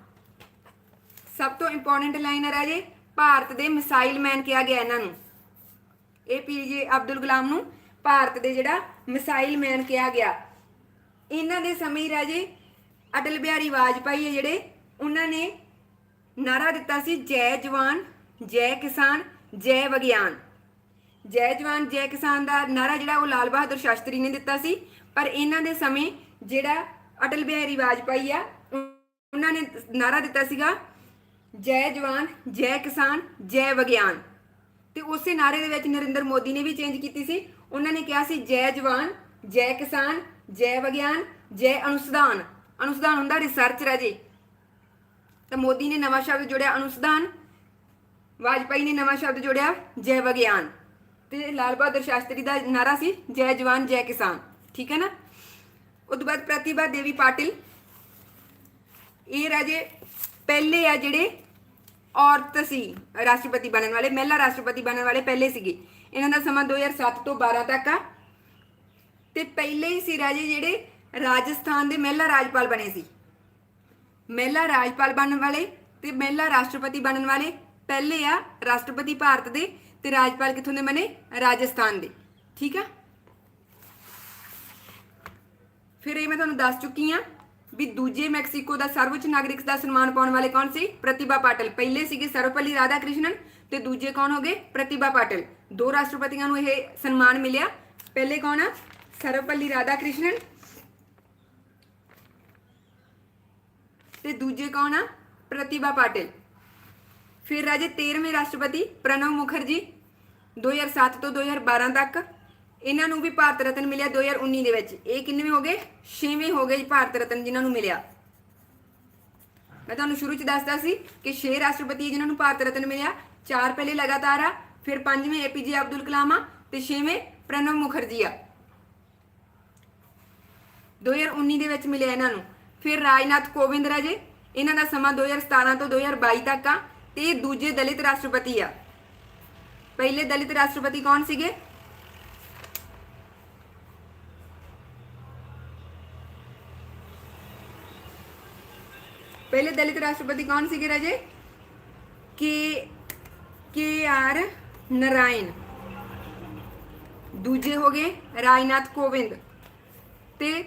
ਸਭ ਤੋਂ ਇੰਪੋਰਟੈਂਟ ਲਾਈਨ ਹੈ ਰਾਜੇ, ਭਾਰਤ ਦੇ ਮਿਸਾਈਲ ਮੈਨ ਕਿਹਾ ਗਿਆ ਇਹਨਾਂ ਨੂੰ। ਏਪੀਜੇ ਅਬਦੁਲ ਕਲਾਮ ਨੂੰ ਭਾਰਤ ਦੇ ਜਿਹੜਾ ਮਿਸਾਈਲ ਮੈਨ ਕਿਹਾ ਗਿਆ। ਇਹਨਾਂ ਦੇ ਸਮੇਂ ਹੀ ਰਾਜੇ ਅਟਲ ਬਿਹਾਰੀ ਵਾਜਪਾਈ ਹੈ ਜਿਹੜੇ, ਉਹਨਾਂ ਨੇ ਨਾਰਾ ਦਿੱਤਾ ਸੀ, ਜੈ ਜਵਾਨ, ਜੈ ਕਿਸਾਨ, ਜੈ ਵਿਗਿਆਨ। ਜੈ ਜਵਾਨ, ਜੈ ਕਿਸਾਨ ਦਾ ਨਾਰਾ ਜਿਹੜਾ ਉਹ ਲਾਲ ਬਹਾਦਰ ਸ਼ਾਸਤਰੀ ਨੇ ਦਿੱਤਾ ਸੀ, ਪਰ ਇਹਨਾਂ ਦੇ ਸਮੇਂ ਜਿਹੜਾ ਅਟਲ ਬਿਹਾਰੀ ਵਾਜਪਾਈ ਆ ਉਹਨਾਂ ਨੇ ਨਾਰਾ ਦਿੱਤਾ ਸੀਗਾ ਜੈ ਜਵਾਨ, ਜੈ ਕਿਸਾਨ, ਜੈ ਵਿਗਿਆਨ। ਤੇ ਉਸੇ ਨਾਰੇ ਦੇ ਵਿੱਚ ਨਰਿੰਦਰ ਮੋਦੀ ਨੇ ਵੀ ਚੇਂਜ ਕੀਤੀ ਸੀ। ਉਹਨਾਂ ਨੇ ਕਿਹਾ ਸੀ, ਜੈ ਜਵਾਨ, ਜੈ ਕਿਸਾਨ, ਜੈ ਵਿਗਿਆਨ, ਜੈ ਅਨੁਸੰਧਾਨ ਅਨੁਸੰਧਾਨ ਹੁੰਦਾ ਰਿਸਰਚ ਰਾਜੇ ਤਾਂ ਮੋਦੀ ਨੇ ਨਵਾਂ ਸ਼ਬਦ ਜੋੜਿਆ ਅਨੁਸੰਧਾਨ ਵਾਜਪਾਈ ਨੇ ਨਵਾਂ ਸ਼ਬਦ ਜੋੜਿਆ ਜੈ ਵਿਗਿਆਨ। ਤੇ ਲਾਲ ਬਹਾਦਰ ਸ਼ਾਸਤਰੀ ਦਾ ਨਾਰਾ ਸੀ, ਜੈ ਜਵਾਨ, ਜੈ ਕਿਸਾਨ। ਠੀਕ ਹੈ ਨਾ? ਉਸ ਤੋਂ ਬਾਅਦ ਪ੍ਰਤਿਭਾ ਦੇਵੀ ਪਾਟਿਲ। ਇਹ ਰਾਜੇ ਪਹਿਲੇ ਆ ਜਿਹੜੇ ਔਰਤ ਸੀ, ਰਾਸ਼ਟਰਪਤੀ ਬਣਨ ਵਾਲੇ, ਮਹਿਲਾ ਰਾਸ਼ਟਰਪਤੀ ਬਣਨ ਵਾਲੇ ਪਹਿਲੇ ਸੀਗੇ। ਇਹਨਾਂ ਦਾ ਸਮਾਂ 2007 ਤੋਂ 12 ਤੱਕ ਆ। ਤੇ ਪਹਿਲੇ ਹੀ ਸੀ ਰਾਜੇ ਜਿਹੜੇ ਰਾਜਸਥਾਨ ਦੇ ਮਹਿਲਾ ਰਾਜਪਾਲ ਬਣੇ ਸੀ। ਮਹਿਲਾ ਰਾਜਪਾਲ ਬਣਨ ਵਾਲੇ ਤੇ ਮਹਿਲਾ ਰਾਸ਼ਟਰਪਤੀ ਬਣਨ ਵਾਲੇ ਪਹਿਲੇ ਆ ਰਾਸ਼ਟਰਪਤੀ ਭਾਰਤ ਦੇ ਤੇ ਰਾਜਪਾਲ ਕਿੱਥੋਂ ਦੇ ਬਣੇ? ਰਾਜਸਥਾਨ ਦੇ। ਠੀਕ ਆ? ਫਿਰ ਇਹ ਮੈਂ ਤੁਹਾਨੂੰ ਦੱਸ ਚੁੱਕੀ ਆ ਵੀ ਦੂਜੇ ਮੈਕਸੀਕੋ ਦਾ ਸਰਵਉੱਚ ਨਾਗਰਿਕ ਦਾ ਸਨਮਾਨ ਪਾਉਣ ਵਾਲੇ ਕੌਣ ਸੀ? ਪ੍ਰਤਿਭਾ ਪਾਟਿਲ। ਪਹਿਲੇ ਸੀਗੇ ਸਰਵਪੱਲੀ ਰਾਧਾ ਕ੍ਰਿਸ਼ਨਨ ਤੇ ਦੂਜੇ ਕੌਣ ਹੋ ਪ੍ਰਤਿਭਾ ਪਾਟਿਲ। ਦੋ ਰਾਸ਼ਟਰਪਤੀਆਂ ਨੂੰ ਇਹ ਸਨਮਾਨ ਮਿਲਿਆ। ਪਹਿਲੇ ਕੌਣ ਆ? ਸਰਵਪੱਲੀ ਰਾਧਾ ਕ੍ਰਿਸ਼ਨਨ ਤੇ ਦੂਜੇ ਕੌਣ ਆ? ਪ੍ਰਤਿਭਾ ਪਾਟਿਲ। ਫਿਰ ਰਾਜੇ 13ਵੇਂ ਰਾਸ਼ਟਰਪਤੀ ਪ੍ਰਣਵ ਮੁਖਰਜੀ 2007 ਤੋਂ 2012 ਤੱਕ। ਇਹਨਾਂ ਨੂੰ ਵੀ ਭਾਰਤ ਰਤਨ ਮਿਲਿਆ 2019 ਦੇ ਵਿੱਚ। ਇਹ ਕਿੰਨੇਵੇਂ ਹੋ ਗਏ? 6ਵੇਂ ਹੋ ਗਏ ਭਾਰਤ ਰਤਨ ਜਿਨ੍ਹਾਂ ਨੂੰ ਮਿਲਿਆ। ਮੈਂ ਤੁਹਾਨੂੰ ਸ਼ੁਰੂ ਚ ਦੱਸਦਾ ਸੀ ਕਿ 6 ਰਾਸ਼ਟਰਪਤੀ ਜਿਨ੍ਹਾਂ ਨੂੰ ਭਾਰਤ ਰਤਨ ਮਿਲਿਆ, ਚਾਰ ਪਹਿਲੇ ਲਗਾਤਾਰ ਆ, ਫਿਰ ਪੰਜਵੇਂ ਏਪੀਜੇ ਅਬਦੁਲ ਕਲਾਮ ਆ ਤੇ ਛੇਵੇਂ ਪ੍ਰਣਬ ਮੁਖਰਜੀ ਆ। 2019 ਦੇ ਵਿੱਚ ਮਿਲਿਆ ਇਹਨਾਂ ਨੂੰ। ਫਿਰ ਰਾਜਨਾਥ ਕੋਵਿੰਦ ਰਾਜੇ, ਇਹਨਾਂ ਦਾ ਸਮਾਂ 2017 ਤੋਂ 2022 ਤੱਕ ਆ ਤੇ ਦੂਜੇ ਦਲਿਤ ਰਾਸ਼ਟਰਪਤੀ ਆ। ਪਹਿਲੇ ਦਲਿਤ ਰਾਸ਼ਟਰਪਤੀ ਕੌਣ ਸੀਗੇ? ਪਹਿਲੇ ਦਲਿਤ ਰਾਸ਼ਟਰਪਤੀ ਕੌਣ ਸੀਗੇ ਰਾਜੇ? K K R Narayan. ਦੂਜੇ ਹੋ ਗਏ ਰਾਜਨਾਥ ਕੋਵਿੰਦ ਤੇ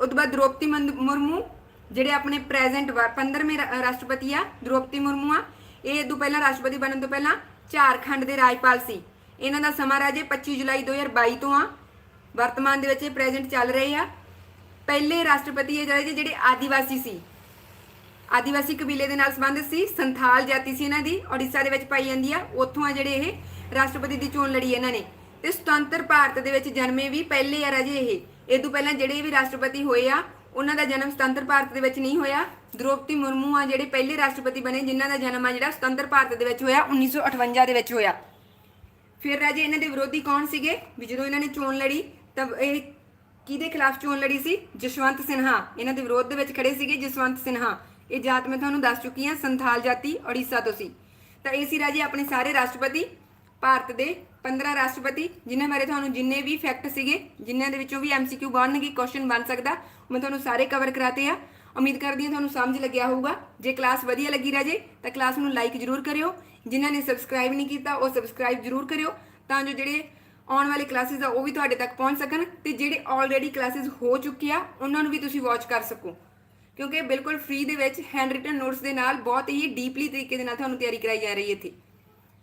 ਉਸ ਤੋਂ ਬਾਅਦ ਦ੍ਰੋਪਦੀ ਮੰਦ- ਮੁਰਮੂ, ਜਿਹੜੇ ਆਪਣੇ ਪ੍ਰੈਜ਼ੈਂਟ 15ਵੇਂ ਰਾ- ਰਾਸ਼ਟਰਪਤੀ ਆ, ਦ੍ਰੋਪਦੀ ਮੁਰਮੂ ਆ, ਇਹ ਇਹ ਤੋਂ ਪਹਿਲਾਂ ਰਾਸ਼ਟਰਪਤੀ ਬਣਨ ਤੋਂ ਪਹਿਲਾਂ ਝਾਰਖੰਡ ਦੇ ਰਾਜਪਾਲ ਸੀ। ਇਹਨਾਂ ਦਾ ਸਮਾਂ ਰਾਜੇ 25 ਜੁਲਾਈ 2022 ਤੋਂ ਆ। ਵਰਤਮਾਨ ਦੇ ਵਿੱਚ ਇਹ ਪ੍ਰੈਜ਼ੈਂਟ ਚੱਲ ਰਹੇ ਆ। ਪਹਿਲੇ ਰਾਸ਼ਟਰਪਤੀ ਇਹ ਜਿਹੜੇ ਜਿਹੜੇ ਆਦੀਵਾਸੀ ਸੀ। ਆਦੀਵਾਸੀ ਕਬੀਲੇ ਦੇ ਨਾਲ ਸੰਬੰਧਿਤ ਸੀ, ਸੰਥਾਲ ਜਾਤੀ ਸੀ ਇਹਨਾਂ ਦੀ ਓਡੀਸ਼ਾ ਦੇ ਵਿੱਚ ਪਾਈ ਜਾਂਦੀ ਆ, ਉੱਥੋਂ ਆ ਜਿਹੜੇ ਇਹ ਰਾਸ਼ਟਰਪਤੀ ਦੀ ਚੋਣ ਲੜੀ ਇਹਨਾਂ ਨੇ। ਤੇ ਸੁਤੰਤਰ ਭਾਰਤ ਦੇ ਵਿੱਚ ਜਨਮੇ ਵੀ ਪਹਿਲੇ ਆ ਰਾਜੇ ਇਹ। ਇਹ ਤੋਂ ਪਹਿਲਾਂ ਜਿਹੜੇ ਵੀ ਰਾਸ਼ਟਰਪਤੀ ਹੋਏ ਆ, ਉਹਨਾਂ ਦਾ ਜਨਮ ਸੁਤੰਤਰ ਭਾਰਤ ਦੇ ਵਿੱਚ ਨਹੀਂ ਹੋਇਆ। ਦ੍ਰੋਪਦੀ ਮੁਰਮੂ ਆ ਜਿਹੜੇ ਪਹਿਲੇ ਰਾਸ਼ਟਰਪਤੀ ਬਣੇ, ਜਿਨ੍ਹਾਂ ਦਾ ਜਨਮ ਆ ਜਿਹੜਾ ਸੁਤੰਤਰ ਭਾਰਤ ਦੇ ਵਿੱਚ ਹੋਇਆ 1958 ਦੇ ਵਿੱਚ ਹੋਇਆ। ਫਿਰ ਰਾਜੇ ਇਹਨਾਂ ਦੇ ਵਿਰੋਧੀ ਕੌਣ ਸੀਗੇ? ਵੀ ਜਦੋਂ ਇਹਨਾਂ ਨੇ ਚੋਣ ਲੜੀ, ਤਾਂ ਇਹ ਕਿਹਦੇ ਖਿਲਾਫ ਚੋਣ ਲੜੀ ਸੀ? ਜਸਵੰਤ ਸਿਨਹਾ। ਇਹਨਾਂ ਦੇ ਵਿਰੋਧ ਦੇ ਵਿੱਚ ਖੜੇ ਸੀਗੇ ਜਸਵੰਤ ਸਿਨਹਾ। ਇਹ ਜਾਤ ਮੈਂ ਤੁਹਾਨੂੰ ਦੱਸ ਚੁੱਕੀ ਹਾਂ, ਸੰਥਾਲ ਜਾਤੀ ਓਡੀਸ਼ਾ ਤੋਂ ਸੀ। ਤਾਂ ਇਹ ਸੀ ਰਾਜੇ ਆਪਣੇ ਸਾਰੇ ਰਾਸ਼ਟਰਪਤੀ, ਭਾਰਤ ਦੇ 15 ਰਾਸ਼ਟਰਪਤੀ, ਜਿਨ੍ਹਾਂ ਬਾਰੇ ਤੁਹਾਨੂੰ ਜਿੰਨੇ ਵੀ ਫੈਕਟ ਸੀਗੇ, ਜਿਨ੍ਹਾਂ ਦੇ ਵਿੱਚੋਂ ਵੀ ਐਮਸੀਕਿਊ ਬਣਨਗੇ ਕੁਐਸਚਨ ਬਣ ਸਕਦਾ, ਮੈਂ ਤੁਹਾਨੂੰ ਸਾਰੇ ਕਵਰ ਕਰਾਤੇ ਆ। ਉਮੀਦ ਕਰਦੀ ਹਾਂ ਤੁਹਾਨੂੰ ਸਮਝ ਲੱਗਿਆ ਹੋਊਗਾ। ਜੇ ਕਲਾਸ ਵਧੀਆ ਲੱਗੀ ਰਾਜੇ, ਤਾਂ ਕਲਾਸ ਨੂੰ ਲਾਈਕ ਜ਼ਰੂਰ ਕਰਿਓ। ਜਿਨ੍ਹਾਂ ਨੇ ਸਬਸਕ੍ਰਾਈਬ ਨਹੀਂ ਕੀਤਾ, ਉਹ ਸਬਸਕ੍ਰਾਈਬ ਜ਼ਰੂਰ ਕਰਿਓ। ਤਾਂ ਜੋ ਜਿਹੜੇ ਆਉਣ ਵਾਲੀ ਕਲਾਸਿਸ ਆ, ਉਹ ਵੀ ਤੁਹਾਡੇ ਤੱਕ ਪਹੁੰਚ ਸਕਣ। ਤੇ ਜਿਹੜੇ ਆਲਰੇਡੀ ਕਲਾਸਿਸ ਹੋ ਚੁੱਕੀ ਆ, ਉਹਨਾਂ ਨੂੰ ਵੀ ਤੁਸੀਂ ਵਾਚ ਕਰ ਸਕੋ। ਕਿਉਂਕਿ ਬਿਲਕੁਲ ਫ੍ਰੀ ਦੇ ਵਿੱਚ ਹੈਂਡ ਰਿਟਨ ਨੋਟਸ ਦੇ ਨਾਲ ਬਹੁਤ ਹੀ ਡੀਪਲੀ ਤਰੀਕੇ ਦੇ ਨਾਲ ਤੁਹਾਨੂੰ ਤਿਆਰੀ ਕਰਾਈ ਜਾ ਰਹੀ ਹੈ ਇੱਥੇ।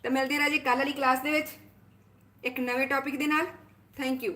ਤਾਂ ਮਿਲਦੇ ਹਾਂ ਰਾਜੇ ਕੱਲ੍ਹ ਵਾਲੀ ਕਲਾਸ ਦੇ ਵਿੱਚ। ਇੱਕ ਨਵੇਂ ਟੌਪਿਕ ਦੇ ਨਾਲ। Thank you